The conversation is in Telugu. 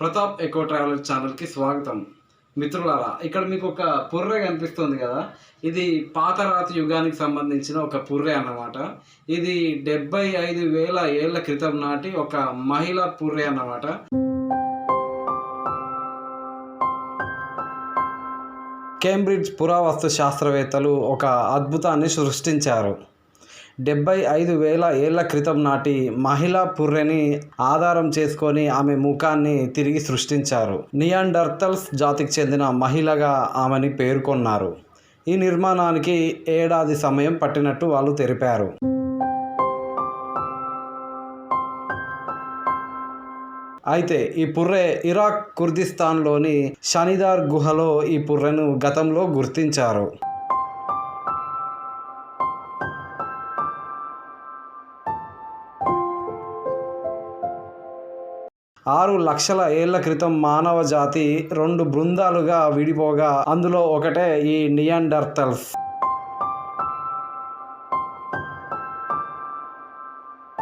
ప్రతాప్ ఎకో ట్రావెల్ ఛానల్కి స్వాగతం. మిత్రులారా ఇక్కడ మీకు ఒక పుర్రె కనిపిస్తుంది కదా? ఇది పాతరాతి యుగానికి సంబంధించిన ఒక పుర్రె అన్నమాట. ఇది డెబ్బై ఐదు వేల ఏళ్ళ క్రితం నాటి ఒక మహిళ పుర్రె అన్నమాట. కేంబ్రిడ్జ్ పురావస్తు శాస్త్రవేత్తలు ఒక అద్భుతాన్ని సృష్టించారు. డెబ్బై ఐదు వేల ఏళ్ళ క్రితం నాటి మహిళా పుర్రెని ఆధారం చేసుకొని ఆమె ముఖాన్ని తిరిగి సృష్టించారు. నియాండర్తల్స్ జాతికి చెందిన మహిళగా ఆమెని పేర్కొన్నారు. ఈ నిర్మాణానికి ఏడాది సమయం పట్టినట్టు వాళ్ళు తెలిపారు. అయితే ఈ పుర్రె ఇరాక్ కుర్దిస్తాన్లోని షనిదార్ గుహలో ఈ పుర్రెను గతంలో గుర్తించారు. ఆరు లక్షల ఏళ్ళ క్రితం మానవ జాతి రెండు బృందాలుగా విడిపోగా అందులో ఒకటే ఈ నియాండర్తల్స్